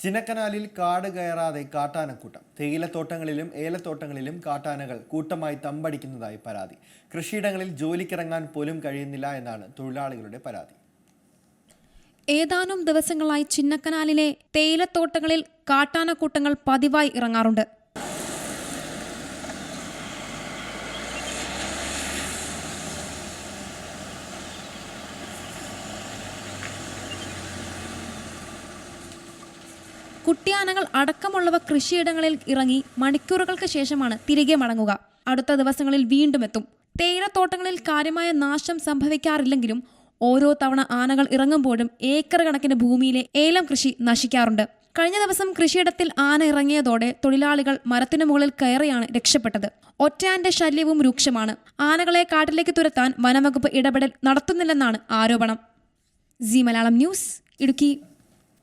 ചിന്നക്കനാലിൽ കാട് കയറാതെ കാട്ടാനക്കൂട്ടം. തേയിലത്തോട്ടങ്ങളിലും ഏലത്തോട്ടങ്ങളിലും കാട്ടാനകൾ കൂട്ടമായി തമ്പടിക്കുന്നതായി പരാതി. കൃഷിയിടങ്ങളിൽ ജോലിക്കിറങ്ങാൻ പോലും കഴിയുന്നില്ല എന്നാണ് തൊഴിലാളികളുടെ പരാതി. ഏതാനും ദിവസങ്ങളായി ചിന്നക്കനാലിലെ തേയിലത്തോട്ടങ്ങളിൽ കാട്ടാനക്കൂട്ടങ്ങൾ പതിവായി ഇറങ്ങാറുണ്ട്. കുട്ടിയാനകൾ അടക്കമുള്ളവ കൃഷിയിടങ്ങളിൽ ഇറങ്ങി മണിക്കൂറുകൾക്ക് ശേഷമാണ് തിരികെ മടങ്ങുക. അടുത്ത ദിവസങ്ങളിൽ വീണ്ടും എത്തും. തേയിലത്തോട്ടങ്ങളിൽ കാര്യമായ നാശം സംഭവിക്കാറില്ലെങ്കിലും ഓരോ തവണ ആനകൾ ഇറങ്ങുമ്പോഴും ഏക്കർ കണക്കിന് ഭൂമിയിലെ ഏലം കൃഷി നശിക്കാറുണ്ട്. കഴിഞ്ഞ ദിവസം കൃഷിയിടത്തിൽ ആന ഇറങ്ങിയതോടെ തൊഴിലാളികൾ മരത്തിനു മുകളിൽ കയറിയാണ് രക്ഷപ്പെട്ടത്. ഒറ്റയാന്റെ ശല്യവും രൂക്ഷമാണ്. ആനകളെ കാട്ടിലേക്ക് തുരത്താൻ വനംവകുപ്പ് ഇടപെടൽ നടത്തുന്നില്ലെന്നാണ് ആരോപണം. C Malayalam news Idukki.